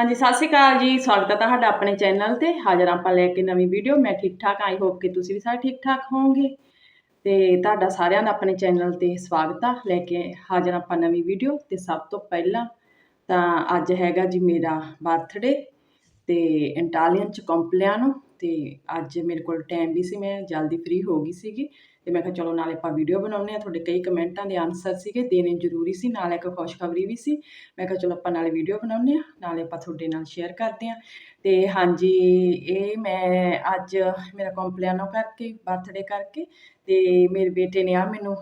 ਹਾਂਜੀ, ਸਤਿ ਸ਼੍ਰੀ ਅਕਾਲ ਜੀ। ਸਵਾਗਤ ਹੈ ਤੁਹਾਡਾ ਆਪਣੇ ਚੈਨਲ ਤੇ। ਹਾਜ਼ਰ ਆਪਾਂ ਲੈ ਕੇ ਨਵੀਂ ਵੀਡੀਓ। ਮੈਂ ਠੀਕ ਠਾਕ ਆਈ ਹੋਪ ਕਿ ਤੁਸੀਂ ਵੀ ਸਾਰੇ ਠੀਕ ਠਾਕ ਹੋਵੋਗੇ। ਤੇ ਤੁਹਾਡਾ ਸਾਰਿਆਂ ਦਾ ਆਪਣੇ ਚੈਨਲ ਤੇ ਸਵਾਗਤ ਆ। ਲੈ ਕੇ ਹਾਜ਼ਰ ਆਪਾਂ ਨਵੀਂ ਵੀਡੀਓ। ਤੇ ਸਭ ਤੋਂ ਪਹਿਲਾਂ ਤਾਂ ਅੱਜ ਹੈਗਾ ਜੀ ਮੇਰਾ ਬਰਥਡੇ। ਤੇ ਇੰਟਾਲੀਅਨ ਚ ਕੰਪਲਿਆਨੋ ਤੇ ਅੱਜ ਮੇਰੇ ਕੋਲ ਟਾਈਮ ਵੀ ਸੀ, ਮੈਂ ਜਲਦੀ ਫ੍ਰੀ ਹੋ ਗਈ ਸੀਗੀ ਤੇ ਮੈਂ ਕਿਹਾ ਚਲੋ ਨਾਲੇ ਆਪਾਂ ਵੀਡੀਓ ਬਣਾਉਂਦੇ ਆ ਤੁਹਾਡੇ ਕਈ ਕਮੈਂਟਾਂ ਦੇ ਆਨਸਰ ਸੀਗੇ, ਦੇਣੇ ਜ਼ਰੂਰੀ ਸੀ, ਨਾਲ ਇੱਕ ਖੁਸ਼ਖਬਰੀ ਵੀ ਸੀ। ਮੈਂ ਕਿਹਾ ਚਲੋ ਆਪਾਂ ਨਾਲੇ ਵੀਡੀਓ ਬਣਾਉਂਦੇ ਆ ਨਾਲੇ ਆਪਾਂ ਤੁਹਾਡੇ ਨਾਲ ਸ਼ੇਅਰ ਕਰਦੇ ਆ ਤੇ ਹਾਂਜੀ, ਇਹ ਮੈਂ ਅੱਜ ਮੇਰਾ ਕੰਪਲਿਆਨੋ ਕਰਕੇ ਬਰਥਡੇ ਕਰਕੇ ਤੇ ਮੇਰੇ ਬੇਟੇ ਨੇ ਆ ਮੈਨੂੰ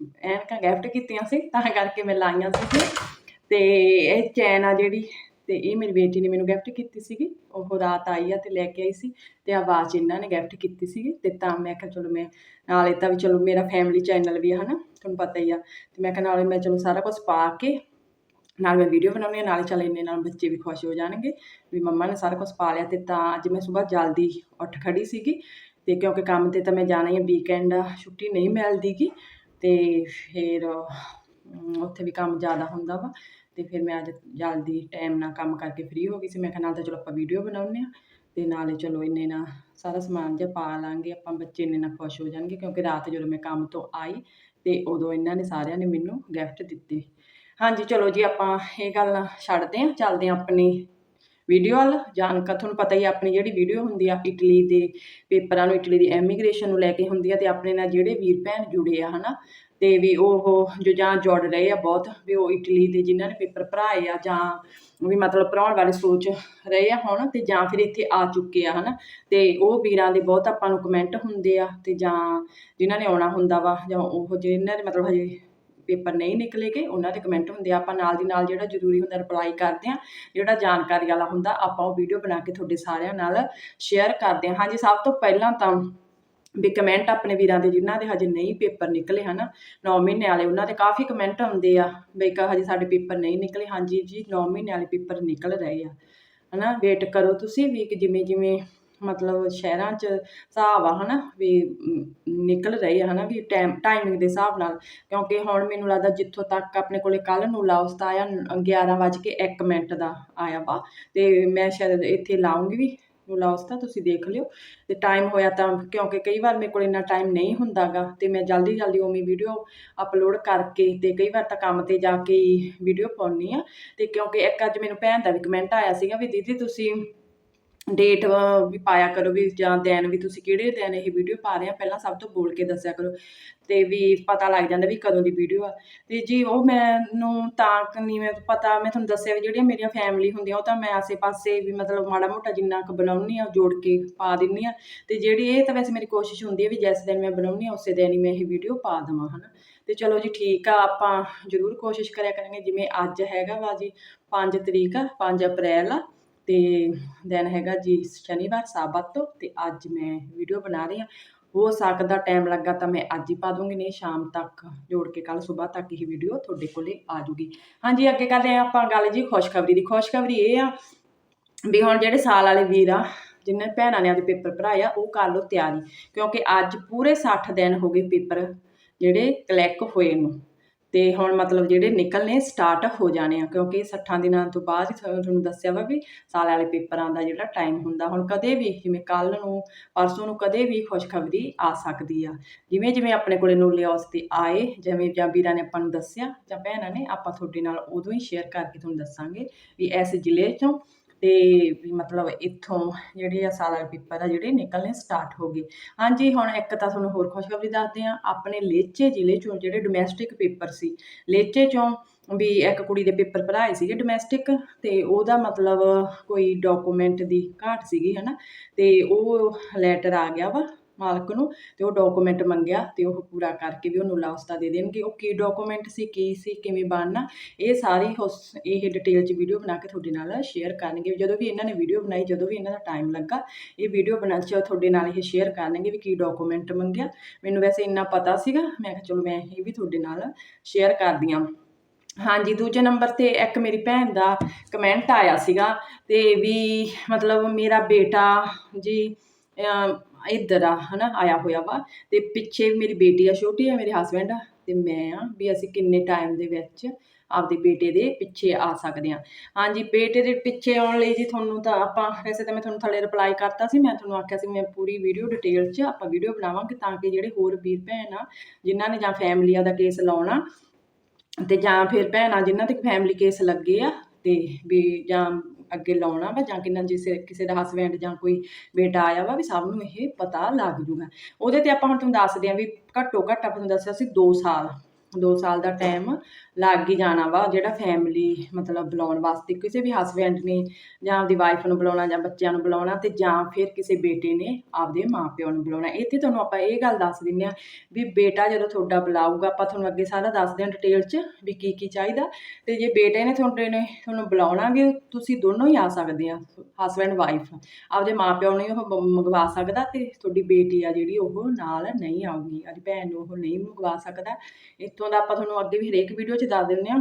ਐਨਕਾਂ ਗਿਫਟ ਕੀਤੀਆਂ ਸੀ, ਤਾਂ ਕਰਕੇ ਮੈਂ ਲਾਈਆਂ ਸੀ ਤੇ ਇਹ ਚੈਨ ਆ ਜਿਹੜੀ ਤੇ ਇਹ ਮੇਰੀ ਬੇਟੀ ਨੇ ਮੈਨੂੰ ਗਿਫਟ ਕੀਤੀ ਸੀਗੀ। ਉਹ ਰਾਤ ਆਈ ਆ ਤੇ ਲੈ ਕੇ ਆਈ ਸੀ ਤੇ ਆ ਵਾਚ ਇਹਨਾਂ ਨੇ ਗਿਫਟ ਕੀਤੀ ਸੀਗੀ ਤੇ ਤਾਂ ਮੈਂ ਕਿਹਾ ਚਲੋ ਮੈਂ ਨਾਲੇ ਤਾਂ ਵੀ ਚਲੋ ਮੇਰਾ ਫੈਮਿਲੀ ਚੈਨਲ ਵੀ ਆ ਹਨਾ, ਤੁਹਾਨੂੰ ਪਤਾ ਹੀ ਆ। ਤੇ ਮੈਂ ਕਿਹਾ ਨਾਲੇ ਮੈਂ ਚਲੋ ਸਾਰਾ ਕੁਝ ਪਾ ਕੇ ਨਾਲ ਮੈਂ ਵੀਡੀਓ ਬਣਾਉਣੀ ਆ ਨਾਲੇ ਚੱਲ ਇੰਨੇ ਨਾਲ ਬੱਚੇ ਵੀ ਖੁਸ਼ ਹੋ ਜਾਣਗੇ ਵੀ ਮੰਮਾ ਨੇ ਸਾਰਾ ਕੁਝ ਪਾ ਲਿਆ ਤੇ ਤਾਂ ਅੱਜ ਮੈਂ ਸਵੇਰ ਜਲਦੀ ਉੱਠ ਖੜੀ ਸੀਗੀ ਤੇ ਕਿਉਂਕਿ ਕੰਮ ਤੇ ਤਾਂ ਮੈਂ ਜਾਣਾ ਹੀ ਆ ਵੀਕਐਂਡ ਛੁੱਟੀ ਨਹੀਂ ਮਿਲਦੀਗੀ ਤੇ ਫਿਰ ਉੱਥੇ ਵੀ ਕੰਮ ਜ਼ਿਆਦਾ ਹੁੰਦਾ ਵਾ। ਤੇ ਫਿਰ ਮੈਂ ਅੱਜ ਜਲਦੀ ਟਾਈਮ ਨਾਲ ਕੰਮ ਕਰਕੇ ਫ੍ਰੀ ਹੋ ਗਈ ਸੀ। ਮੈਂ ਕਿਹਾ ਨਾਲ ਤਾਂ ਚਲੋ ਆਪਾਂ ਵੀਡੀਓ ਬਣਾਉਂਦੇ ਆ ਤੇ ਨਾਲੇ ਚਲੋ ਇੰਨੇ ਨਾਲ ਸਾਰਾ ਸਮਾਨ ਜੇ ਪਾ ਲਾਂਗੇ, ਆਪਾਂ ਬੱਚੇ ਇੰਨੇ ਨਾਲ ਖੁਸ਼ ਹੋ ਜਾਣਗੇ ਕਿਉਂਕਿ ਰਾਤ ਜਦੋਂ ਮੈਂ ਕੰਮ ਤੋਂ ਆਈ ਤੇ ਉਦੋਂ ਇਹਨਾਂ ਨੇ ਸਾਰਿਆਂ ਨੇ ਮੈਨੂੰ ਗਿਫਟ ਦਿੱਤੇ। ਹਾਂਜੀ, ਚਲੋ ਜੀ ਆਪਾਂ ਇਹ ਗੱਲ ਛੱਡਦੇ ਹਾਂ, ਚੱਲਦੇ ਹਾਂ ਆਪਣੀ ਵੀਡੀਓ ਵੱਲ। ਜਾਣਕਾ ਤੁਹਾਨੂੰ ਪਤਾ ਹੀ ਆਪਣੀ ਜਿਹੜੀ ਵੀਡੀਓ ਹੁੰਦੀ ਆ, ਇਟਲੀ ਦੇ ਪੇਪਰਾਂ ਨੂੰ, ਇਟਲੀ ਦੀ ਐਮੀਗ੍ਰੇਸ਼ਨ ਨੂੰ ਲੈ ਕੇ ਹੁੰਦੀ ਆ ਤੇ ਆਪਣੇ ਨਾਲ ਜਿਹੜੇ ਵੀਰ ਭੈਣ ਜੁੜੇ ਆ, ਹਨਾ ਤੇ ਵੀ ਉਹ ਜੋ ਜਾਂ ਜੁੜ ਰਹੇ ਆ ਬਹੁਤ, ਵੀ ਉਹ ਇਟਲੀ ਦੇ ਜਿਨ੍ਹਾਂ ਨੇ ਪੇਪਰ ਭਰਾਏ ਆ ਜਾਂ ਵੀ ਮਤਲਬ ਭਰਾਉਣ ਵਾਲੇ ਸੋਚ ਰਹੇ ਆ ਹੁਣ ਤੇ ਜਾਂ ਫਿਰ ਇੱਥੇ ਆ ਚੁੱਕੇ ਆ ਹਨਾ। ਤੇ ਉਹ ਵੀਰਾਂ ਦੇ ਬਹੁਤ ਆਪਾਂ ਨੂੰ ਕਮੈਂਟ ਹੁੰਦੇ ਆ ਤੇ ਜਾਂ ਜਿਨ੍ਹਾਂ ਨੇ ਆਉਣਾ ਹੁੰਦਾ ਵਾ ਜਾਂ ਉਹ ਜਿਨ੍ਹਾਂ ਦੇ ਮਤਲਬ ਹਜੇ ਪੇਪਰ ਨਹੀਂ ਨਿਕਲੇਗੇ ਉਹਨਾਂ ਦੇ ਕਮੈਂਟ ਹੁੰਦੇ ਆ। ਆਪਾਂ ਨਾਲ ਦੀ ਨਾਲ ਜਿਹੜਾ ਜ਼ਰੂਰੀ ਹੁੰਦਾ ਰਿਪਲਾਈ ਕਰਦੇ ਆ, ਜਿਹੜਾ ਜਾਣਕਾਰੀ ਵਾਲਾ ਹੁੰਦਾ, ਆਪਾਂ ਉਹ ਵੀਡੀਓ ਬਣਾ ਕੇ ਤੁਹਾਡੇ ਸਾਰਿਆਂ ਨਾਲ ਸ਼ੇਅਰ ਕਰਦੇ ਆ। ਹਾਂਜੀ, ਸਭ ਤੋਂ ਪਹਿਲਾਂ ਤਾਂ ਵੀ ਕਮੈਂਟ ਆਪਣੇ ਵੀਰਾਂ ਦੇ ਜਿਨ੍ਹਾਂ ਦੇ ਹਜੇ ਨਹੀਂ ਪੇਪਰ ਨਿਕਲੇ ਹਨਾ 9 ਮਹੀਨੇ ਵਾਲੇ ਉਹਨਾਂ ਦੇ ਕਾਫੀ ਕਮੈਂਟ ਆਉਂਦੇ ਆ ਵੀ ਕਾ ਹਜੇ ਸਾਡੇ ਪੇਪਰ ਨਹੀਂ ਨਿਕਲੇ। ਹਾਂਜੀ ਜੀ 9 ਮਹੀਨੇ ਵਾਲੇ ਪੇਪਰ ਨਿਕਲ ਰਹੇ ਆ। ਹਨਾ ਵੇਟ ਕਰੋ ਤੁਸੀਂ ਵੀ ਕਿ ਜਿਵੇਂ ਜਿਵੇਂ ਮਤਲਬ ਸ਼ਹਿਰਾਂ 'ਚ ਹਿਸਾਬ ਆ ਹਨਾ, ਵੀ ਨਿਕਲ ਰਹੇ ਆ ਹਨਾ, ਵੀ ਟਾਈਮ ਟਾਈਮਿੰਗ ਦੇ ਹਿਸਾਬ ਨਾਲ। ਕਿਉਂਕਿ ਹੁਣ ਮੈਨੂੰ ਲੱਗਦਾ ਜਿੱਥੋਂ ਤੱਕ ਆਪਣੇ ਕੋਲੇ ਕੱਲ ਨੂੰ ਲਾਉਸ ਤਾਂ ਆਇਆ 11:01 ਮਿੰਟ ਦਾ ਆਇਆ ਵਾ। ਤੇ ਮੈਂ ਸ਼ਾਇਦ ਇੱਥੇ ਲਾਉਂਗੀ ਵੀ। ਨੂੰ ਤਾਂ ਤੁਸੀਂ ਦੇਖ ਲਿਓ। ਤੇ ਟਾਈਮ ਹੋਇਆ ਤਾਂ ਕਿਉਂਕਿ ਕਈ ਵਾਰ ਮੇਰੇ ਕੋਲ ਇੰਨਾ ਟਾਈਮ ਨਹੀਂ ਹੁੰਦਾਗਾ ਤੇ ਮੈਂ ਜਲਦੀ ਜਲਦੀ ਉਵੇਂ ਵੀਡੀਓ ਅਪਲੋਡ ਕਰਕੇ ਤੇ ਕਈ ਵਾਰ ਤਾਂ ਕੰਮ ਤੇ ਜਾ ਕੇ ਵੀਡੀਓ ਪਾਉਣੀ ਆ ਤੇ ਕਿਉਂਕਿ ਇੱਕ ਅੱਜ ਮੈਨੂੰ ਭੈਣ ਦਾ ਵੀ ਕਮੈਂਟ ਆਇਆ ਸੀਗਾ ਵੀ ਦੀਦੀ ਤੁਸੀਂ ਡੇਟ ਵੀ ਪਾਇਆ ਕਰੋ ਵੀ ਜਾਂ ਦਿਨ ਵੀ ਤੁਸੀਂ ਕਿਹੜੇ ਦਿਨ ਇਹ ਵੀਡੀਓ ਪਾ ਰਹੇ ਆ, ਪਹਿਲਾਂ ਸਭ ਤੋਂ ਬੋਲ ਕੇ ਦੱਸਿਆ ਕਰੋ ਤੇ ਵੀ ਪਤਾ ਲੱਗ ਜਾਂਦਾ ਵੀ ਕਦੋਂ ਦੀ ਵੀਡੀਓ ਆ। ਤੇ ਜੀ ਉਹ ਮੈਨੂੰ ਤਾਂ ਨਹੀਂ ਮੈਂ ਪਤਾ, ਮੈਂ ਤੁਹਾਨੂੰ ਦੱਸਿਆ ਵੀ ਜਿਹੜੀਆਂ ਮੇਰੀਆਂ ਫੈਮਿਲੀ ਹੁੰਦੀਆਂ ਉਹ ਤਾਂ ਮੈਂ ਆਸੇ-ਪਾਸੇ ਵੀ ਮਤਲਬ ਮਾੜਾ ਮੋਟਾ ਜਿੰਨਾ ਕੁ ਬਣਾਉਣੀ ਆ ਜੋੜ ਕੇ ਪਾ ਦਿੰਨੀ ਆ ਤੇ ਜਿਹੜੀ ਇਹ ਤਾਂ ਵੈਸੇ ਮੇਰੀ ਕੋਸ਼ਿਸ਼ ਹੁੰਦੀ ਹੈ ਵੀ ਜਿਸ ਦਿਨ ਮੈਂ ਬਣਾਉਣੀ ਆ ਉਸੇ ਦਿਨ ਹੀ ਮੈਂ ਇਹ ਵੀਡੀਓ ਪਾ ਦੇਵਾਂ, ਹਨਾ। ਤੇ ਚਲੋ ਜੀ ਠੀਕ ਆ, ਆਪਾਂ ਜ਼ਰੂਰ ਕੋਸ਼ਿਸ਼ ਕਰਿਆ ਕਰਾਂਗੇ, ਜਿਵੇਂ ਅੱਜ ਹੈਗਾ ਵਾ ਜੀ 5 ਤਰੀਕ ਆ 5 ਅਪ੍ਰੈਲ ਆ। ਤੇ ਦਿਨ ਹੈਗਾ ਜੀ ਸ਼ਨੀਵਾਰ ਸਾਬਤ ਤੋਂ ਤੇ ਅੱਜ ਮੈਂ ਵੀਡੀਓ ਬਣਾ ਰਹੀ ਹਾਂ। ਹੋ ਸਕਦਾ ਟਾਈਮ ਲੱਗਾ ਤਾਂ ਮੈਂ ਅੱਜ ਹੀ ਪਾ ਦੂੰਗੀ, ਨਹੀਂ ਸ਼ਾਮ ਤੱਕ ਜੋੜ ਕੇ ਕੱਲ ਸਵੇਰ ਤੱਕ ਹੀ ਵੀਡੀਓ ਤੁਹਾਡੇ ਕੋਲੇ ਆ ਜੂਗੀ। ਹਾਂਜੀ, ਅੱਗੇ ਕਰਦੇ ਹਾਂ ਆਪਾਂ ਗੱਲ ਜੀ ਖੁਸ਼ਖਬਰੀ ਦੀ। ਖੁਸ਼ਖਬਰੀ ਇਹ ਆ ਵੀ ਹੁਣ ਜਿਹੜੇ ਸਾਲ ਵਾਲੇ ਵੀਰ ਆ, ਜਿਨ੍ਹਾਂ ਭੈਣਾਂ ਨੇ ਆਪਦੇ ਪੇਪਰ ਭਰਾਇਆ ਉਹ ਕਰ ਲਓ ਤਿਆਰੀ। ਕਿਉਂਕਿ ਅੱਜ ਪੂਰੇ 60 ਦਿਨ ਹੋ ਗਏ ਪੇਪਰ ਜਿਹੜੇ ਕਲੈਕ ਹੋਏ ਨੂੰ। ਤੇ ਹੁਣ ਮਤਲਬ ਜਿਹੜੇ ਨਿਕਲਨੇ ਸਟਾਰਟ ਹੋ ਜਾਣੇ ਆ, ਕਿਉਂਕਿ 60 ਦਿਨਾਂ ਤੋਂ ਬਾਅਦ ਤੁਹਾਨੂੰ ਦੱਸਿਆ ਵਾ ਵੀ ਸਾਲ ਵਾਲੇ ਪੇਪਰਾਂ ਦਾ ਜਿਹੜਾ ਟਾਈਮ ਹੁੰਦਾ, ਹੁਣ ਕਦੇ ਵੀ ਜਿਵੇਂ ਕੱਲ ਨੂੰ, ਪਰਸੋਂ ਨੂੰ ਕਦੇ ਵੀ ਖੁਸ਼ਖਬਰੀ ਆ ਸਕਦੀ ਆ। ਜਿਵੇਂ ਜਿਵੇਂ ਆਪਣੇ ਕੋਲੇ ਨੋਲੇ ਹਾਊਸ ਤੇ ਆਏ, ਜਿਵੇਂ ਜਾਂ ਵੀਰਾਂ ਨੇ ਆਪਾਂ ਨੂੰ ਦੱਸਿਆ, ਜਾਂ ਭੈਣਾਂ ਨੇ, ਆਪਾਂ ਤੁਹਾਡੇ ਨਾਲ ਉਦੋਂ ਹੀ ਸ਼ੇਅਰ ਕਰਕੇ ਤੁਹਾਨੂੰ ਦੱਸਾਂਗੇ ਵੀ ਇਸ ਜ਼ਿਲ੍ਹੇ ਚੋਂ ਤੇ ਵੀ ਮਤਲਬ ਇੱਥੋਂ ਜਿਹੜੇ ਆ ਸਾਲ ਵਾਲੇ ਪੇਪਰ ਆ ਜਿਹੜੇ ਨਿਕਲਣੇ ਸਟਾਰਟ ਹੋ ਗਏ। ਹਾਂਜੀ, ਹੁਣ ਇੱਕ ਤਾਂ ਤੁਹਾਨੂੰ ਹੋਰ ਖੁਸ਼ਖਬਰੀ ਦੱਸਦੇ ਆ ਆਪਣੇ ਲੇਚੇ ਜ਼ਿਲ੍ਹੇ ਚੋਂ ਜਿਹੜੇ ਡੋਮੈਸਟਿਕ ਪੇਪਰ ਸੀ, ਲੇਚੇ ਚੋਂ ਵੀ ਇੱਕ ਕੁੜੀ ਦੇ ਪੇਪਰ ਭਰਾਏ ਸੀਗੇ ਡੋਮੈਸਟਿਕ ਤੇ ਉਹਦਾ ਮਤਲਬ ਕੋਈ ਡਾਕੂਮੈਂਟ ਦੀ ਘਾਟ ਸੀਗੀ, ਹਨਾ? ਤੇ ਉਹ ਲੈਟਰ ਆ ਗਿਆ ਵਾ। ਮਾਲਕ ਨੂੰ ਤੇ ਉਹ ਡਾਕੂਮੈਂਟ ਮੰਗਿਆ ਤੇ ਉਹ ਪੂਰਾ ਕਰਕੇ ਵੀ ਉਹਨੂੰ ਲਾਸਤਾ ਦੇ ਦੇਣਗੇ। ਉਹ ਕੀ ਡਾਕੂਮੈਂਟ ਸੀ, ਕੀ ਸੀ, ਕਿਵੇਂ ਬਣਨਾ, ਇਹ ਸਾਰੀ ਉਸ, ਇਹ ਡਿਟੇਲ 'ਚ ਵੀਡੀਓ ਬਣਾ ਕੇ ਤੁਹਾਡੇ ਨਾਲ ਸ਼ੇਅਰ ਕਰਨਗੇ। ਜਦੋਂ ਵੀ ਇਹਨਾਂ ਨੇ ਵੀਡੀਓ ਬਣਾਈ, ਜਦੋਂ ਵੀ ਇਹਨਾਂ ਦਾ ਟਾਈਮ ਲੱਗਾ, ਇਹ ਵੀਡੀਓ ਬਣਾ ਚ ਤੁਹਾਡੇ ਨਾਲ ਇਹ ਸ਼ੇਅਰ ਕਰਨਗੇ ਵੀ ਕੀ ਡਾਕੂਮੈਂਟ ਮੰਗਿਆ। ਮੈਨੂੰ ਵੈਸੇ ਇੰਨਾ ਪਤਾ ਸੀਗਾ, ਮੈਂ ਕਿਹਾ ਚਲੋ ਮੈਂ ਇਹ ਵੀ ਤੁਹਾਡੇ ਨਾਲ ਸ਼ੇਅਰ ਕਰਦੀ ਹਾਂ। ਹਾਂਜੀ, ਦੂਜੇ ਨੰਬਰ ਤੇ ਇੱਕ ਮੇਰੀ ਭੈਣ ਦਾ ਕਮੈਂਟ ਆਇਆ ਸੀਗਾ ਤੇ ਵੀ ਮਤਲਬ ਮੇਰਾ ਬੇਟਾ ਜੀ ਇੱਧਰ ਆ, ਹਨਾ, ਆਇਆ ਹੋਇਆ ਵਾ। ਤੇ ਪਿੱਛੇ ਮੇਰੀ ਬੇਟੀ ਆ, ਛੋਟੀ ਆ, ਮੇਰੇ ਹਸਬੈਂਡ ਆ। ਤੇ ਮੈਂ ਆ ਵੀ ਅਸੀਂ ਕਿੰਨੇ ਟਾਈਮ ਦੇ ਵਿੱਚ ਆਪਦੇ ਬੇਟੇ ਦੇ ਪਿੱਛੇ ਆ ਸਕਦੇ ਆ। ਹਾਂਜੀ, ਬੇਟੇ ਦੇ ਪਿੱਛੇ ਆਉਣ ਲਈ ਜੀ ਤੁਹਾਨੂੰ ਤਾਂ ਆਪਾਂ, ਵੈਸੇ ਤਾਂ ਮੈਂ ਤੁਹਾਨੂੰ ਥੱਲੇ ਰਿਪਲਾਈ ਕਰਤਾ ਸੀ, ਮੈਂ ਤੁਹਾਨੂੰ ਆਖਿਆ ਸੀ ਮੈਂ ਪੂਰੀ ਵੀਡੀਓ ਡਿਟੇਲ 'ਚ ਆਪਾਂ ਵੀਡੀਓ ਬਣਾਵਾਂਗੇ ਤਾਂ ਕਿ ਜਿਹੜੇ ਹੋਰ ਵੀਰ ਭੈਣ ਆ, ਜਿਨ੍ਹਾਂ ਨੇ ਜਾਂ ਫੈਮਲੀਆਂ ਦਾ ਕੇਸ ਲਾਉਣਾ ਤੇ ਜਾਂ ਫਿਰ ਭੈਣਾਂ ਜਿਨ੍ਹਾਂ ਤੇ ਫੈਮਿਲੀ ਕੇਸ ਲੱਗੇ ਆ, ਤੇ ਵੀ ਜਾਂ ਅੱਗੇ ਲਾਉਣਾ ਵਾ ਜਾਂ ਕਿੰਨਾ ਜਿਸੇ ਕਿਸੇ ਦਾ ਹਸਬੈਂਡ ਜਾਂ ਕੋਈ ਬੇਟਾ ਆਇਆ ਵਾ ਵੀ ਸਭ ਨੂੰ ਇਹ ਪਤਾ ਲੱਗ ਜੂਗਾ। ਉਹਦੇ ਤੇ ਆਪਾਂ ਹੁਣ ਤੁਹਾਨੂੰ ਦੱਸਦੇ ਆ ਵੀ ਘੱਟੋ ਘੱਟ ਆਪਾਂ ਤੁਹਾਨੂੰ ਦੱਸਿਆ ਸੀ 2 ਸਾਲ। 2 ਸਾਲ ਦਾ ਟਾਈਮ ਲੱਗ ਹੀ ਜਾਣਾ ਵਾ, ਜਿਹੜਾ ਫੈਮਿਲੀ ਮਤਲਬ ਬੁਲਾਉਣ ਵਾਸਤੇ ਕਿਸੇ ਵੀ ਹਸਬੈਂਡ ਨੇ ਜਾਂ ਆਪਦੀ ਵਾਈਫ ਨੂੰ ਬੁਲਾਉਣਾ ਜਾਂ ਬੱਚਿਆਂ ਨੂੰ ਬੁਲਾਉਣਾ ਤੇ ਜਾਂ ਫਿਰ ਕਿਸੇ ਬੇਟੇ ਨੇ ਆਪਦੇ ਮਾਪਿਆਂ ਨੂੰ ਬੁਲਾਉਣਾ। ਇੱਥੇ ਤੁਹਾਨੂੰ ਆਪਾਂ ਇਹ ਗੱਲ ਦੱਸ ਦਿੰਦੇ ਆ ਵੀ ਬੇਟਾ ਜਦੋਂ ਤੁਹਾਡਾ ਬੁਲਾਊਗਾ, ਆਪਾਂ ਤੁਹਾਨੂੰ ਅੱਗੇ ਸਾਰਾ ਦੱਸਦੇ ਹਾਂ ਡਿਟੇਲ 'ਚ ਵੀ ਕੀ ਕੀ ਚਾਹੀਦਾ ਤੇ ਜੇ ਬੇਟੇ ਨੇ ਤੁਹਾਡੇ ਨੇ, ਤੁਹਾਨੂੰ ਬੁਲਾਉਣਾ ਵੀ ਤੁਸੀਂ ਦੋਨੋਂ ਹੀ ਆ ਸਕਦੇ ਆ ਹਸਬੈਂਡ ਵਾਈਫ ਆਪਦੇ ਮਾਪਿਆਂ ਨੂੰ ਹੀ ਉਹ ਮੰਗਵਾ ਸਕਦਾ ਤੇ ਤੁਹਾਡੀ ਬੇਟੀ ਆ ਜਿਹੜੀ ਉਹ ਨਾਲ ਨਹੀਂ ਆਊਗੀ ਅੱਜ ਭੈਣ ਨੂੰ ਉਹ ਨਹੀਂ ਮੰਗਵਾ ਸਕਦਾ। ਇੱਥੋਂ ਦਾ ਆਪਾਂ ਤੁਹਾਨੂੰ ਅੱਗੇ ਵੀ ਹਰੇਕ ਵੀਡੀਓ 'ਚ ਦੱਸ ਦਿੰਦੇ ਆ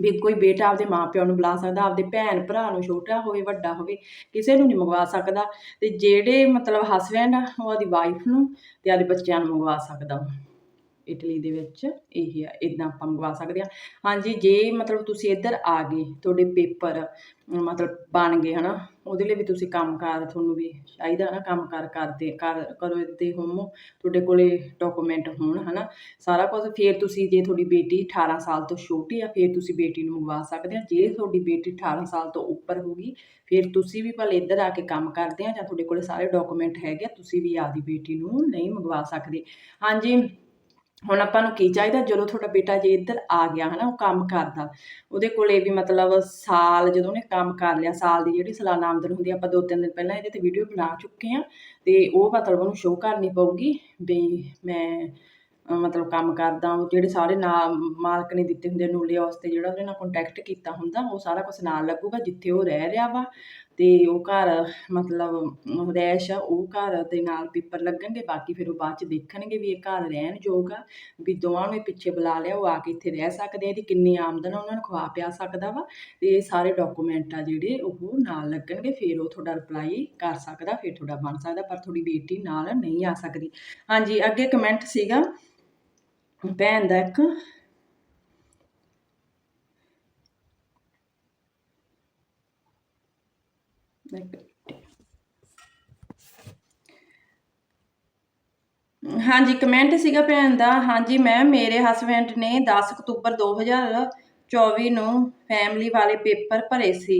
ਵੀ ਕੋਈ ਬੇਟਾ ਆਪਦੇ ਮਾਪਿਆਂ ਨੂੰ ਬੁਲਾ ਸਕਦਾ, ਆਪਦੇ ਭੈਣ ਭਰਾ ਨੂੰ ਛੋਟਾ ਹੋਵੇ, ਵੱਡਾ ਹੋਵੇ, ਕਿਸੇ ਨੂੰ ਨਹੀਂ ਮੰਗਵਾ ਸਕਦਾ ਤੇ ਜਿਹੜੇ ਮਤਲਬ ਹਸਬੈਂਡ ਆ, ਉਹ ਆਪਦੀ ਵਾਈਫ ਨੂੰ ਤੇ ਆਪਦੇ ਬੱਚਿਆਂ ਨੂੰ ਮੰਗਵਾ ਸਕਦਾ ਵਾ। ਇਟਲੀ ਦੇ ਵਿੱਚ, ਇਹ ਆ ਇਦਾਂ ਆਪਾਂ ਮੰਗਵਾ ਸਕਦੇ ਆ ਹਾਂਜੀ, ਜੇ ਮਤਲਬ ਤੁਸੀਂ ਇੱਧਰ ਆ ਗਏ, ਤੁਹਾਡੇ ਪੇਪਰ ਮਤਲਬ ਬਣ ਗਏ, ਹਨਾ, ਉਹਦੇ ਲਈ ਵੀ ਤੁਸੀਂ ਕੰਮਕਾਰ ਤੁਹਾਨੂੰ ਵੀ ਚਾਹੀਦਾ ਨਾ ਕੰਮਕਾਰ ਕਰਦੇ, ਕਰ ਕਰੋ ਤੇ ਹੋਮੋ, ਤੁਹਾਡੇ ਕੋਲੇ ਡਾਕੂਮੈਂਟ ਹੋਣ, ਹਨਾ। ਸਾਰਾ ਕੁਝ ਫਿਰ ਤੁਸੀਂ ਜੇ ਤੁਹਾਡੀ ਬੇਟੀ 18 ਸਾਲ ਤੋਂ ਛੋਟੀ ਆ, ਫਿਰ ਤੁਸੀਂ ਬੇਟੀ ਨੂੰ ਮੰਗਵਾ ਸਕਦੇ ਆ ਜੇ ਤੁਹਾਡੀ ਬੇਟੀ 18 ਸਾਲ ਤੋਂ ਉੱਪਰ ਹੋਗੀ ਫਿਰ ਤੁਸੀਂ ਵੀ ਭਲੇ ਇੱਧਰ ਆ ਕੇ ਕੰਮ ਕਰਦੇ ਆ ਜਾਂ ਤੁਹਾਡੇ ਕੋਲੇ ਸਾਰੇ ਡਾਕੂਮੈਂਟ ਹੈਗੇ ਆ, ਤੁਸੀਂ ਵੀ ਆਪਦੀ ਬੇਟੀ ਨੂੰ ਨਹੀਂ ਮੰਗਵਾ ਸਕਦੇ। ਹਾਂਜੀ ਹੁਣ ਆਪਾਂ ਨੂੰ ਕੀ ਚਾਹੀਦਾ ਜਦੋਂ ਤੁਹਾਡਾ ਬੇਟਾ ਜੇ ਇੱਧਰ ਆ ਗਿਆ ਹਨਾ ਉਹ ਕੰਮ ਕਰਦਾ ਉਹਦੇ ਕੋਲੇ ਵੀ ਮਤਲਬ ਸਾਲ ਜਦੋਂ ਉਹਨੇ ਕੰਮ ਕਰ ਲਿਆ ਸਾਲ ਦੀ ਜਿਹੜੀ ਸਾਲਾਨਾ ਆਮਦਨ ਹੁੰਦੀ ਆ, ਆਪਾਂ ਦੋ ਤਿੰਨ ਦਿਨ ਪਹਿਲਾਂ ਇਹਦੇ ਤੇ ਵੀਡੀਓ ਬਣਾ ਚੁੱਕੇ ਆ ਤੇ ਉਹ ਮਤਲਬ ਉਹਨੂੰ ਸ਼ੋਅ ਕਰਨੀ ਪਊਗੀ ਵੀ ਮੈਂ ਮਤਲਬ ਕੰਮ ਕਰਦਾ ਉਹ ਜਿਹੜੇ ਸਾਰੇ ਨਾਲ ਮਾਲਕ ਨੇ ਦਿੱਤੇ ਹੁੰਦੇ ਨੂਲੇ ਵਾਸਤੇ ਜਿਹੜਾ ਉਹਦੇ ਨਾਲ ਕੰਟੈਕਟ ਕੀਤਾ ਹੁੰਦਾ ਉਹ ਸਾਰਾ ਕੁਝ ਨਾਲ ਲੱਗੂਗਾ ਜਿੱਥੇ ਉਹ ਰਹਿ ਰਿਹਾ ਵਾ ਤੇ ਉਹ ਘਰ, ਮਤਲਬ ਰੈਸ਼ ਆ, ਉਹ ਘਰ ਦੇ ਨਾਲ ਪੇਪਰ ਲੱਗਣਗੇ, ਬਾਕੀ ਫਿਰ ਉਹ ਬਾਅਦ ਚ ਦੇਖਣਗੇ ਵੀ ਇਹ ਘਰ ਰਹਿਣ ਯੋਗ ਆ, ਵੀ ਦੋਵਾਂ ਨੂੰ ਪਿੱਛੇ ਬੁਲਾ ਲਿਆ, ਉਹ ਆ ਕੇ ਇੱਥੇ ਰਹਿ ਸਕਦੇ ਆ ਇਹਦੀ ਕਿੰਨੀ ਆਮਦਨ ਉਹਨਾਂ ਨੂੰ ਖਵਾ ਪਿਆ ਸਕਦਾ ਵਾ ਤੇ ਇਹ ਸਾਰੇ ਡਾਕੂਮੈਂਟ ਆ ਜਿਹੜੇ ਉਹ ਨਾਲ ਲੱਗਣਗੇ, ਫਿਰ ਉਹ ਤੁਹਾਡਾ ਰਿਪਲਾਈ ਕਰ ਸਕਦਾ, ਫਿਰ ਤੁਹਾਡਾ ਬਣ ਸਕਦਾ, ਪਰ ਤੁਹਾਡੀ ਬੇਟੀ ਨਾਲ ਨਹੀਂ ਆ ਸਕਦੀ। ਹਾਂਜੀ, ਅੱਗੇ ਕਮੈਂਟ ਸੀਗਾ, ਭੈਣ ਦਾ ਇੱਕ ਹਾਂਜੀ ਕਮੈਂਟ ਸੀਗਾ ਭੈਣ ਦਾ। ਹਾਂਜੀ ਮੈਮ ਮੇਰੇ ਹਸਬੈਂਡ ਨੇ 10 ਅਕਤੂਬਰ 2024 ਨੂੰ ਫੈਮਿਲੀ ਵਾਲੇ ਪੇਪਰ ਭਰੇ ਸੀ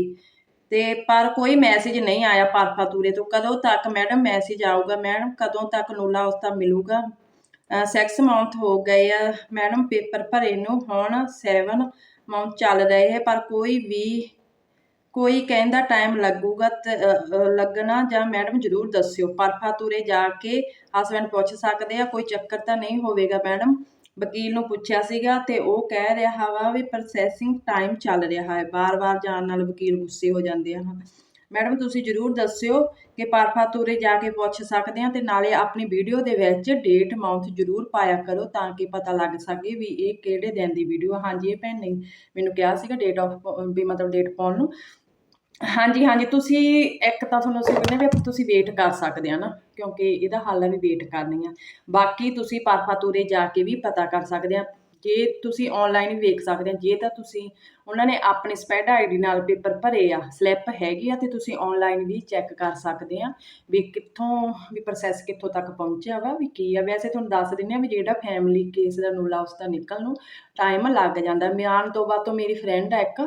ਤੇ ਪਰ ਕੋਈ ਮੈਸੇਜ ਨਹੀਂ ਆਇਆ ਪਰਫਾਤੂਰੇ ਤੋਂ। ਕਦੋਂ ਤੱਕ ਮੈਡਮ ਮੈਸੇਜ ਆਊਗਾ? ਮੈਡਮ ਕਦੋਂ ਤੱਕ ਨੂਲਾ ਉਸਤਾ ਮਿਲੂਗਾ? ਸੈਕਸ ਮੰਥ ਹੋ ਗਏ ਆ। ਮੈਡਮ ਪੇਪਰ ਭਰੇ ਨੂੰ ਹੁਣ 7 ਮੰਥ ਚੱਲ ਰਹੇ ਹੈ ਪਰ ਕੋਈ ਵੀ ਕੋਈ ਕਹਿੰਦਾ ਟਾਈਮ ਲੱਗੂਗਾ ਲੱਗਣਾ ਜਾਂ ਮੈਡਮ ਜ਼ਰੂਰ ਦੱਸਿਓ। ਪਰਫਾ ਤੁਰੇ ਜਾ ਕੇ ਹਸਬੈਂਡ ਪੁੱਛ ਸਕਦੇ ਆ, ਕੋਈ ਚੱਕਰ ਤਾਂ ਨਹੀਂ ਹੋਵੇਗਾ ਮੈਡਮ ਵਕੀਲ ਨੂੰ ਪੁੱਛਿਆ ਸੀਗਾ ਤੇ ਉਹ ਕਹਿ ਰਿਹਾ ਵਾ ਵੀ ਪ੍ਰੋਸੈਸਿੰਗ ਟਾਈਮ ਚੱਲ ਰਿਹਾ ਹੈ। ਬਾਰ-ਬਾਰ ਜਾਣ ਨਾਲ ਵਕੀਲ ਗੁੱਸੇ ਹੋ ਜਾਂਦੇ ਆ। ਮੈਡਮ ਤੁਸੀਂ ਜ਼ਰੂਰ ਦੱਸਿਓ ਕਿ ਪਰਫਾ ਤੁਰੇ ਜਾ ਕੇ ਪੁੱਛ ਸਕਦੇ ਆ ਤੇ ਨਾਲੇ ਆਪਣੀ ਵੀਡੀਓ ਦੇ ਵਿੱਚ ਡੇਟ ਮੰਥ ਜ਼ਰੂਰ ਪਾਇਆ ਕਰੋ ਤਾਂ ਕਿ ਪਤਾ ਲੱਗ ਸਕੇ ਵੀ ਇਹ ਕਿਹੜੇ ਦਿਨ ਦੀ ਵੀਡੀਓ ਹਾਂਜੀ, ਇਹ ਭੈਣ ਨੇ ਮੈਨੂੰ ਕਿਹਾ ਸੀਗਾ ਡੇਟ ਆਫ ਵੀ ਮਤਲਬ ਡੇਟ ਪਾਉਣ ਨੂੰ। ਹਾਂਜੀ ਹਾਂਜੀ, ਤੁਸੀਂ ਇੱਕ ਤਾਂ ਤੁਹਾਨੂੰ ਅਸੀਂ ਕਹਿੰਦੇ ਵੀ ਤੁਸੀਂ ਵੇਟ ਕਰ ਸਕਦੇ ਆ ਨਾ, ਕਿਉਂਕਿ ਇਹਦਾ ਹੱਲ ਹੈ ਵੀ ਵੇਟ ਕਰਨੀ ਆ। ਬਾਕੀ ਤੁਸੀਂ ਪਰਫਾਤੂਰੇ ਜਾ ਕੇ ਵੀ ਪਤਾ ਕਰ ਸਕਦੇ ਆ, ਜੇ ਤੁਸੀਂ ਆਨਲਾਈਨ ਵੀ ਵੇਖ ਸਕਦੇ ਆ, ਜੇ ਤਾਂ ਤੁਸੀਂ ਉਹਨਾਂ ਨੇ ਆਪਣੇ ਸਪੈਡ ਆਈਡੀ ਨਾਲ ਪੇਪਰ ਭਰੇ ਆ ਸਲਿੱਪ ਹੈਗੀ ਆ ਤੇ ਤੁਸੀਂ ਆਨਲਾਈਨ ਵੀ ਚੈੱਕ ਕਰ ਸਕਦੇ ਆ ਵੀ ਕਿੱਥੋਂ, ਵੀ ਪ੍ਰੋਸੈਸ ਕਿੱਥੋਂ ਤੱਕ ਪਹੁੰਚਿਆ ਵਾ, ਵੀ ਕੀ ਆ। ਵੈਸੇ ਤੁਹਾਨੂੰ ਦੱਸ ਦਿੰਦੇ ਆ ਵੀ ਜਿਹੜਾ ਫੈਮਿਲੀ ਕੇਸ ਦਾ ਨੂਲਾ ਉਸ ਦਾ ਨਿਕਲਣ ਨੂੰ ਟਾਈਮ ਲੱਗ ਜਾਂਦਾ। ਮਿਆਨ ਤੋਂ ਬਾਅਦ ਤੋਂ ਮੇਰੀ ਫਰੈਂਡ ਆ ਇੱਕ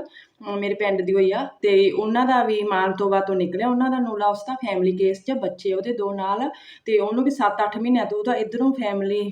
ਮੇਰੇ ਪਿੰਡ ਦੀ ਹੋਈ ਆ, ਤੇ ਉਹਨਾਂ ਦਾ ਵੀ ਮਾਨਤੋਬਾ ਤੋਂ ਤੋਂ ਨਿਕਲਿਆ। ਉਹਨਾਂ ਦਾ ਨੂਲਾ ਉਸ ਦਾ ਫੈਮਿਲੀ ਕੇਸ 'ਚ ਬੱਚੇ ਉਹਦੇ ਦੋ ਨਾਲ, ਤੇ ਉਹਨੂੰ ਵੀ 7-8 ਮਹੀਨਿਆਂ ਤੋਂ ਉਹਦਾ ਇਧਰੋਂ ਫੈਮਿਲੀ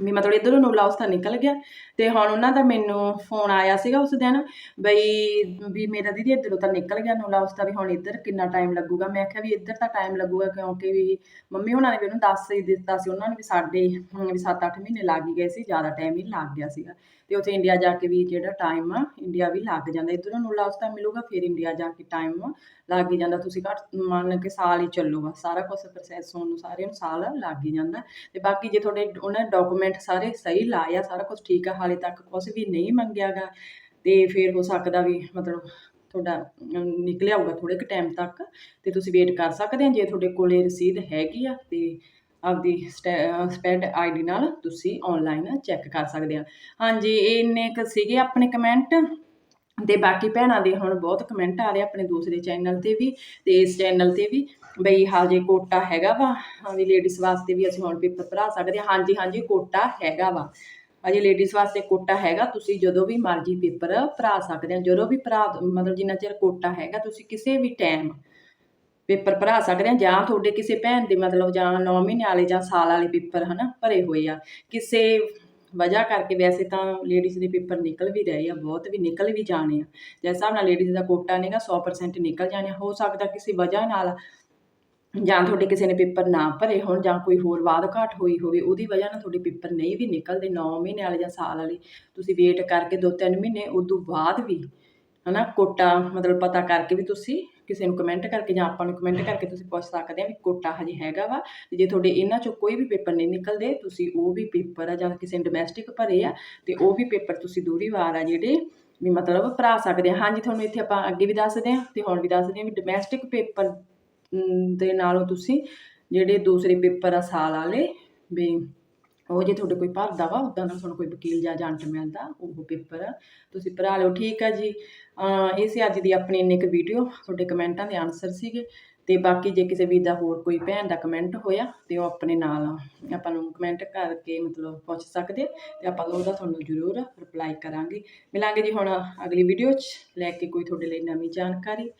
ਵੀ ਮਤਲਬ ਇਧਰੋਂ ਨੂਲਾ ਉਸ ਦਾ ਨਿਕਲ ਗਿਆ। ਤੇ ਹੁਣ ਉਹਨਾਂ ਦਾ ਮੈਨੂੰ ਫੋਨ ਆਇਆ ਸੀਗਾ ਉਸ ਦਿਨ ਬਈ ਵੀ ਮੇਰਾ ਦੀਦੀ ਇੱਧਰੋਂ ਤਾਂ ਨਿਕਲ ਗਿਆ ਨੂਲਾ ਉਸ ਦਾ ਵੀ ਹੁਣ ਇੱਧਰ ਕਿੰਨਾ ਟਾਈਮ ਲੱਗੂਗਾ। ਮੈਂ ਕਿਹਾ ਵੀ ਇੱਧਰ ਤਾਂ ਟਾਈਮ ਲੱਗੂਗਾ ਕਿਉਂਕਿ ਵੀ ਮੰਮੀ ਉਹਨਾਂ ਨੇ ਵੀ ਉਹਨੂੰ ਦੱਸ ਹੀ ਦਿੱਤਾ ਸੀ। ਉਹਨਾਂ ਨੇ ਵੀ ਸਾਡੇ ਵੀ 7-8 ਮਹੀਨੇ ਲੱਗ ਹੀ ਗਏ ਸੀ, ਜ਼ਿਆਦਾ ਟਾਈਮ ਹੀ ਲੱਗ ਗਿਆ ਸੀਗਾ। ਤੇ ਉੱਥੇ ਇੰਡੀਆ ਜਾ ਕੇ ਵੀ ਜਿਹੜਾ ਟਾਈਮ ਆ ਇੰਡੀਆ ਵੀ ਲੱਗ ਜਾਂਦਾ। ਇੱਧਰੋਂ ਨੂਲਾ ਉਸ ਦਾ ਮਿਲੂਗਾ, ਫਿਰ ਇੰਡੀਆ ਜਾ ਕੇ ਟਾਈਮ ਲੱਗ ਹੀ ਜਾਂਦਾ। ਤੁਸੀਂ ਘੱਟ ਮੰਨ ਕੇ ਸਾਲ ਹੀ ਚੱਲੂਗਾ। ਸਾਰਾ ਕੁਝ ਪ੍ਰੋਸੈਸ ਹੋਣ ਨੂੰ ਸਾਰਿਆਂ ਨੂੰ ਸਾਲ ਲੱਗ ਹੀ ਜਾਂਦਾ। ਤੇ ਬਾਕੀ ਜੇ ਤੁਹਾਡੇ, ਉਹਨਾਂ ਡਾਕੂਮੈਂਟ ਸਾਰੇ ਸਹੀ ਲਾਏ ਆ, ਸਾਰਾ ਕੁਝ ਠੀਕ ਆ, ਹਾਲੇ ਤੱਕ ਕੁਝ ਵੀ ਨਹੀਂ ਮੰਗਿਆਗਾ ਤੇ ਫਿਰ ਹੋ ਸਕਦਾ ਵੀ ਮਤਲਬ ਤੁਹਾਡਾ ਨਿਕਲਿਆ ਹੋਊਗਾ ਥੋੜੇ ਕੁ ਟਾਈਮ ਤੱਕ। ਤੇ ਤੁਸੀਂ ਵੇਟ ਕਰ ਸਕਦੇ ਆ, ਜੇ ਤੁਹਾਡੇ ਕੋਲੇ ਰਸੀਦ ਹੈਗੀ ਆ, ਤੇ ਆਪਦੀ ਸਪੈਡ ਆਈਡੀ ਨਾਲ ਤੁਸੀਂ ਆਨਲਾਈਨ ਚੈੱਕ ਕਰ ਸਕਦੇ ਆ। ਹਾਂਜੀ, ਇਹ ਇੰਨੇ ਕੁ ਸੀਗੇ ਆਪਣੇ ਕਮੈਂਟ ਤੇ ਬਾਕੀ ਭੈਣਾਂ ਦੇ ਹੁਣ ਬਹੁਤ ਕਮੈਂਟ ਆ ਰਹੇ ਆਪਣੇ ਦੂਸਰੇ ਚੈਨਲ ਤੇ ਵੀ, ਤੇ ਇਸ ਚੈਨਲ ਤੇ ਵੀ। ਬਈ ਹਾਜੇ ਕੋਟਾ ਹੈਗਾ ਵਾ, ਹਾਂ ਵੀ ਲੇਡੀਜ਼ ਵਾਸਤੇ ਵੀ ਅਸੀਂ ਹੁਣ ਪੇਪਰ ਭਰਾ ਸਕਦੇ ਹਾਂ। ਹਾਂਜੀ ਹਾਂਜੀ, ਕੋਟਾ ਹੈਗਾ ਵਾ। ਅਜੇ ਲੇਡੀਜ਼ ਵਾਸਤੇ ਕੋਟਾ ਹੈਗਾ, ਤੁਸੀਂ ਜਦੋਂ ਵੀ ਮਰਜ਼ੀ ਪੇਪਰ ਭਰਾ ਸਕਦੇ ਆ ਜਦੋਂ ਵੀ ਭਰਾ ਮਤਲਬ ਜਿੰਨਾ ਚਿਰ ਕੋਟਾ ਹੈਗਾ, ਤੁਸੀਂ ਕਿਸੇ ਵੀ ਟਾਈਮ ਪੇਪਰ ਭਰਾ ਸਕਦੇ ਆ ਜਾਂ ਤੁਹਾਡੇ ਕਿਸੇ ਭੈਣ ਦੇ ਮਤਲਬ ਜਾਂ 9 ਮਹੀਨੇ ਵਾਲੇ ਜਾਂ ਸਾਲ ਵਾਲੇ ਪੇਪਰ ਹਨਾ, ਭਰੇ ਹੋਏ ਆ। ਕਿਸੇ ਵਜ੍ਹਾ ਕਰਕੇ ਵੈਸੇ ਤਾਂ ਲੇਡੀਜ਼ ਦੇ ਪੇਪਰ ਨਿਕਲ ਵੀ ਰਹੇ ਆ, ਬਹੁਤ ਵੀ ਨਿਕਲ ਵੀ ਜਾਣੇ ਆ। ਜਿਸ ਹਿਸਾਬ ਨਾਲ ਲੇਡੀਜ਼ ਦਾ ਕੋਟਾ ਨੇਗਾ 100% ਨਿਕਲ ਜਾਣੇ ਆ। ਹੋ ਸਕਦਾ ਕਿਸੇ ਵਜ੍ਹਾ ਨਾਲ ਜਾਂ ਤੁਹਾਡੇ ਕਿਸੇ ਨੇ ਪੇਪਰ ਨਾ ਭਰੇ ਹੋਣ ਜਾਂ ਕੋਈ ਹੋਰ ਵਾਧ ਘਾਟ ਹੋਈ ਹੋਵੇ, ਉਹਦੀ ਵਜ੍ਹਾ ਨਾਲ ਤੁਹਾਡੇ ਪੇਪਰ ਨਹੀਂ ਵੀ ਨਿਕਲਦੇ 9 ਮਹੀਨੇ ਵਾਲੇ ਜਾਂ ਸਾਲ ਵਾਲੇ। ਤੁਸੀਂ ਵੇਟ ਕਰਕੇ 2-3 ਮਹੀਨੇ, ਉਦੋਂ ਬਾਅਦ ਵੀ, ਹਨਾ, ਕੋਟਾ ਮਤਲਬ ਪਤਾ ਕਰਕੇ ਵੀ ਤੁਸੀਂ ਕਿਸੇ ਨੂੰ ਕਮੈਂਟ ਕਰਕੇ ਜਾਂ ਆਪਾਂ ਨੂੰ ਕਮੈਂਟ ਕਰਕੇ ਤੁਸੀਂ ਪੁੱਛ ਸਕਦੇ ਆ ਵੀ ਕੋਟਾ ਹਜੇ ਹੈਗਾ ਵਾ। ਜੇ ਤੁਹਾਡੇ ਇਹਨਾਂ ਚੋਂ ਕੋਈ ਵੀ ਪੇਪਰ ਨਹੀਂ ਨਿਕਲਦੇ, ਤੁਸੀਂ ਉਹ ਵੀ ਪੇਪਰ ਆ ਜਾਂ ਕਿਸੇ ਡੋਮੈਸਟਿਕ ਭਰੇ ਆ, ਤੇ ਉਹ ਵੀ ਪੇਪਰ ਤੁਸੀਂ ਦੂਰੀ ਵਾਰ ਆ ਜਿਹੜੇ ਵੀ ਮਤਲਬ ਭਰਾ ਸਕਦੇ ਆ। ਹਾਂਜੀ, ਤੁਹਾਨੂੰ ਇੱਥੇ ਆਪਾਂ ਅੱਗੇ ਵੀ ਦੱਸਦੇ ਆ ਤੇ ਹੁਣ ਵੀ ਦੱਸਦੇ ਆ ਵੀ ਡੋਮੈਸਟਿਕ ਪੇਪਰ ਦੇ ਨਾਲੋਂ ਤੁਸੀਂ ਜਿਹੜੇ ਦੂਸਰੇ ਪੇਪਰ ਆ ਸਾਲ ਵਾਲੇ, ਵੀ ਉਹ ਜੇ ਤੁਹਾਡੇ ਕੋਈ ਭਰਦਾ ਵਾ ਉੱਦਾਂ ਦਾ ਤੁਹਾਨੂੰ ਕੋਈ ਵਕੀਲ ਜਾਂ ਏਜੰਟ ਮਿਲਦਾ, ਉਹ ਪੇਪਰ ਤੁਸੀਂ ਭਰਾ ਲਿਓ। ਠੀਕ ਆ ਜੀ। ਇਹ ਸੀ ਅੱਜ ਦੀ ਆਪਣੀ ਇੰਨੀ ਕੁ ਵੀਡੀਓ ਤੁਹਾਡੇ ਕਮੈਂਟਾਂ ਦੇ ਆਨਸਰ ਸੀਗੇ। ਤੇ ਬਾਕੀ ਜੇ ਕਿਸੇ ਵੀਰ ਦਾ ਹੋਰ ਕੋਈ ਭੈਣ ਦਾ ਕਮੈਂਟ ਹੋਇਆ, ਤੇ ਉਹ ਆਪਣੇ ਨਾਲ ਆਪਾਂ ਨੂੰ ਕਮੈਂਟ ਕਰਕੇ ਮਤਲਬ ਪੁੱਛ ਸਕਦੇ ਆ, ਤੇ ਆਪਾਂ ਉਹਦਾ ਤੁਹਾਨੂੰ ਜ਼ਰੂਰ ਰਿਪਲਾਈ ਕਰਾਂਗੇ। ਮਿਲਾਂਗੇ ਜੀ ਹੁਣ ਅਗਲੀ ਵੀਡੀਓ 'ਚ, ਲੈ ਕੇ ਕੋਈ ਤੁਹਾਡੇ ਲਈ ਨਵੀਂ ਜਾਣਕਾਰੀ।